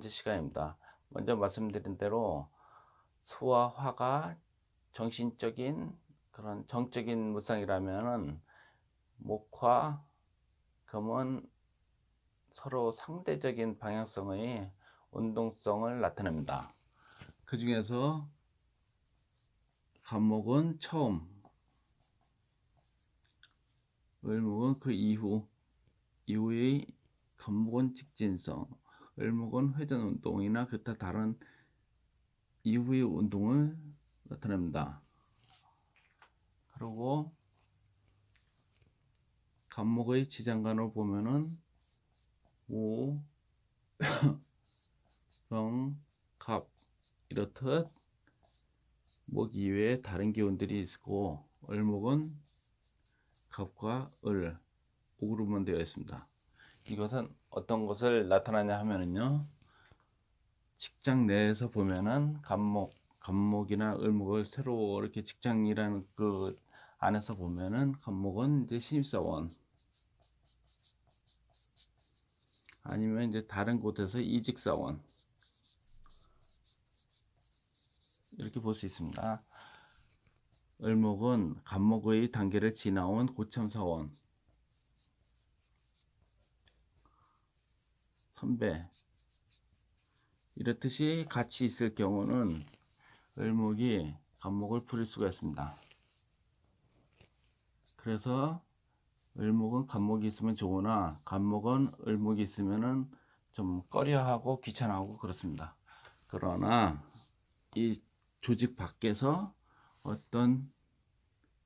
번째 시간입니다. 먼저 말씀드린 대로 소와 화가 정신적인 그런 정적인 무쌍이라면은 목화 금은 서로 상대적인 방향성의 운동성을 나타냅니다. 그 중에서 간목은 처음, 을목은 그 이후, 이후의 간목은 직진성, 을목은 회전 운동이나 기타 다른 이후의 운동을 나타냅니다. 그리고 간목의 지장간을 보면은 오, 성, 갑 이렇듯 목 이외에 다른 기운들이 있고 을목은 갑과 을, 옥으로만 되어 있습니다. 이것은 어떤 것을 나타나냐 하면은요. 직장 내에서 보면은 간목, 간목이나 을목을 새로 이렇게 직장이라는 그 안에서 보면은 간목은 이제 신입사원 아니면 이제 다른 곳에서 이직사원 이렇게 볼 수 있습니다. 을목은 간목의 단계를 지나온 고참사원 선배 이렇듯이 같이 있을 경우는 을목이 간목을 부릴 수가 있습니다. 그래서 을목은 간목이 있으면 좋으나 간목은 을목이 있으면은 좀 꺼려하고 귀찮아하고 그렇습니다. 그러나 이 조직 밖에서 어떤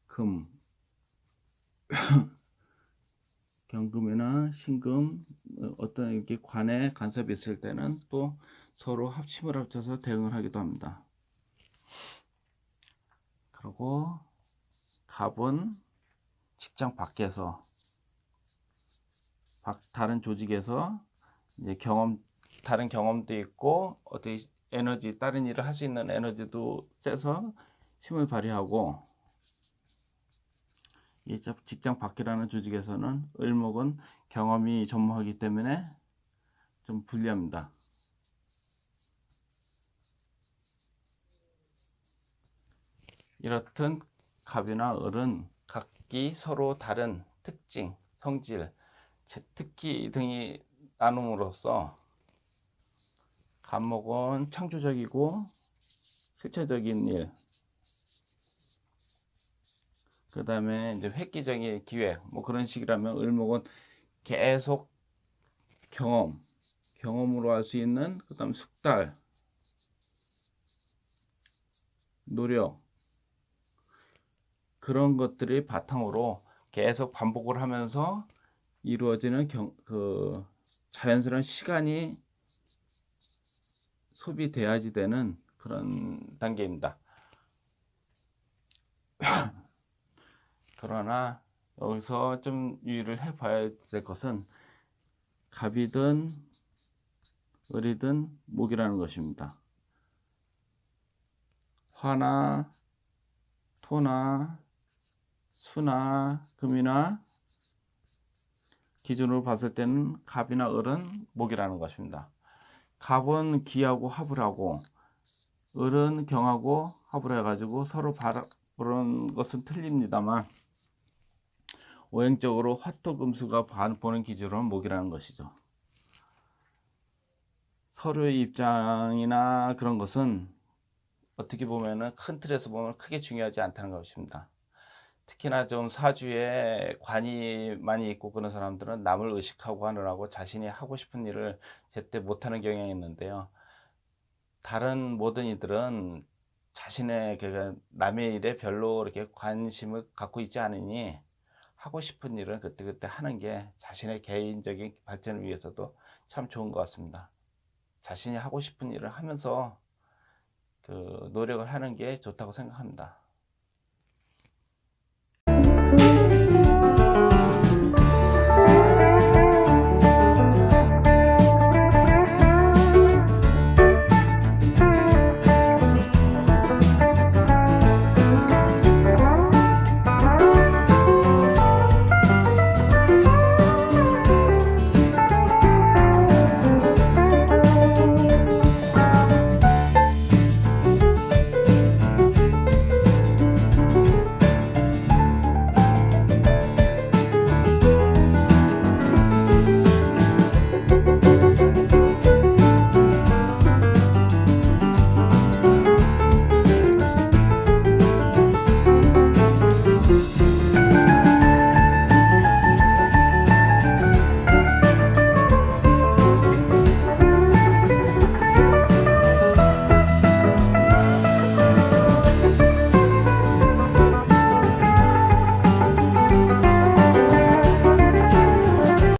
금 신금 어떤 이렇게 관에 간섭이 있을 때는 또 서로 합심을 합쳐서 대응을 하기도 합니다. 그리고 갑은 직장 밖에서 박- 다른 조직에서 이제 경험 다른 경험도 있고 어떻게 에너지 다른 일을 할 수 있는 에너지도 세서 힘을 발휘하고 이 직장 밖이라는 조직에서는 을목은 경험이 전무하기 때문에 좀 불리합니다. 이렇듯 갑이나 을은 각기 서로 다른 특징, 성질, 제- 특기 등이 나눔으로써 간목은 창조적이고 실체적인 일, 그 다음에 이제 획기적인 기획, 뭐 그런 식이라면 을목은 계속 경험, 경험으로 할 수 있는 그 다음 숙달, 노력, 그런 것들이 바탕으로 계속 반복을 하면서 이루어지는 경, 그 자연스러운 시간이 소비돼야지 되는 그런 단계입니다. 그러나 여기서 좀 유의를 해봐야 될 것은 갑이든 을이든 목이라는 것입니다. 화나 토나 수나 금이나 기준으로 봤을 때는 갑이나 을은 목이라는 것입니다. 갑은 기하고 합을 하고 을은 경하고 합을 해가지고 서로 바라보는 것은 틀립니다만 오행적으로 화토금수가 보는 기준으로는 목이라는 것이죠. 서로의 입장이나 그런 것은 어떻게 보면은 큰 틀에서 보면 크게 중요하지 않다는 것입니다. 특히나 좀 사주에 관이 많이 있고 그런 사람들은 남을 의식하고 하느라고 자신이 하고 싶은 일을 제때 못하는 경향이 있는데요. 다른 모든 이들은 자신의 그 남의 일에 별로 이렇게 관심을 갖고 있지 않으니 하고 싶은 일은 그때그때 하는 게 자신의 개인적인 발전을 위해서도 참 좋은 것 같습니다. 자신이 하고 싶은 일을 하면서 그 노력을 하는 게 좋다고 생각합니다.